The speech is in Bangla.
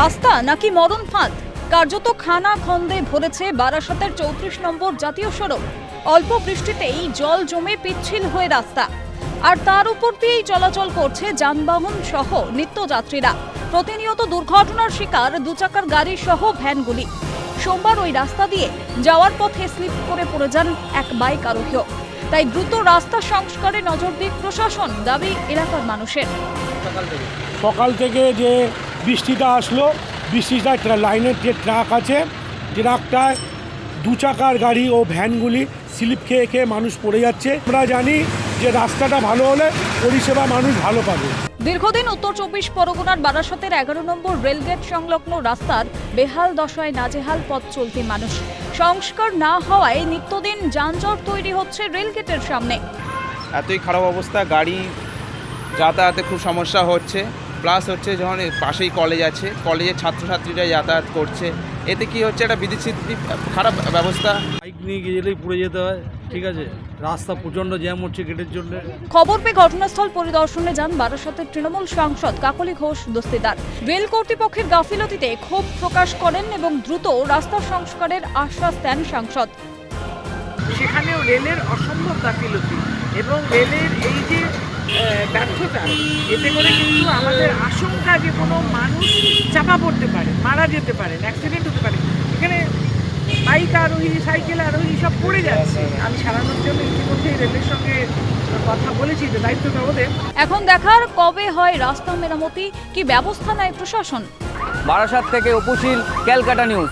রাস্তা নাকি মরণ ফাঁদ? কার্যত খানা খন্দে ভরেছে বারাসতের চৌত্রিশ নম্বর জাতীয় সড়ক। অল্প বৃষ্টিতেই জল জমে পিচ্ছিল হয়ে রাস্তা। আর তার উপর দিয়েই চলাচল করছে যানবাহন সহ নিত্যযাত্রীরা। প্রতিনিয়ত দুর্ঘটনার শিকার দুচাকার গাড়ি সহ ভ্যানগুলি। সোমবার ওই রাস্তা দিয়ে যাওয়ার পথে স্লিপ করে পড়ে যান এক বাইক আরোহীও। তাই দ্রুত রাস্তা সংস্কারে নজর দিক প্রশাসন, দাবি এলাকার মানুষের। সকাল থেকে যে বৃষ্টিটা আসলো বৃষ্টিটা লাইনের যে ট্রাক আছে ট্রাকটায় দু চাকার গাড়ি ও ভ্যানগুলি স্লিপ খেয়ে খেয়ে মানুষ পড়ে যাচ্ছে। আমরা জানি যে রাস্তাটা ভালো হলে পরিষেবা মানুষ ভালো পাবে। দীর্ঘদিন উত্তর চব্বিশ পরগনার বারাসতের এগারো নম্বর রেলগেট সংলগ্ন রাস্তার বেহাল দশায় নাজেহাল পথ চলতি মানুষ। সংস্কার না হওয়ায় নিত্যদিন যানজট তৈরি হচ্ছে রেলগেটের সামনে। এতই খারাপ অবস্থা গাড়ি যাতায়াতে খুব সমস্যা হচ্ছে। প্লাস হচ্ছে যখন পাশেই কলেজ আছে কলেজের ছাত্রছাত্রীরা যাতায়াত করছে। এতে কি হচ্ছে একটা বিদেশি খারাপ ব্যবস্থা? বাইক নিয়ে গিয়ে গেলেই পুড়ে যেতে হয় ঠিক আছে? রাস্তা প্রচণ্ড জ্যাম হচ্ছে গেটের জন্য। খবর পেয়ে ঘটনাস্থল পরিদর্শনে যান বারাসতের তৃণমূল সাংসদ কাকলি ঘোষ দস্তিদার। রেল কর্তৃপক্ষের গাফিলতিতে ক্ষোভ প্রকাশ করেন এবং দ্রুত রাস্তা সংস্কারের আশ্বাস দেন সাংসদ। সেখানেও রেলের অসম্ভব গাফিলতি এবং রেলের এই যে ব্যর্থতা। এতে করে কিন্তু আমাদের আশঙ্কা যে কোনো মানুষ চাপা পড়তে পারে মারা যেতে পারে অ্যাক্সিডেন্ট হতে পারে। এখানে বাইক আরোহী সাইকেল আরোহী সব পড়ে যাচ্ছে। আমি সারানোর জন্য ইতিমধ্যেই রেলের সঙ্গে কথা বলেছি যে দায়িত্বটা ওদের এখন দেখার কবে হয় রাস্তা মেরামতি কি ব্যবস্থা নেয় প্রশাসন? বারাসাত থেকে উপশীল ক্যালকাটা নিউজ।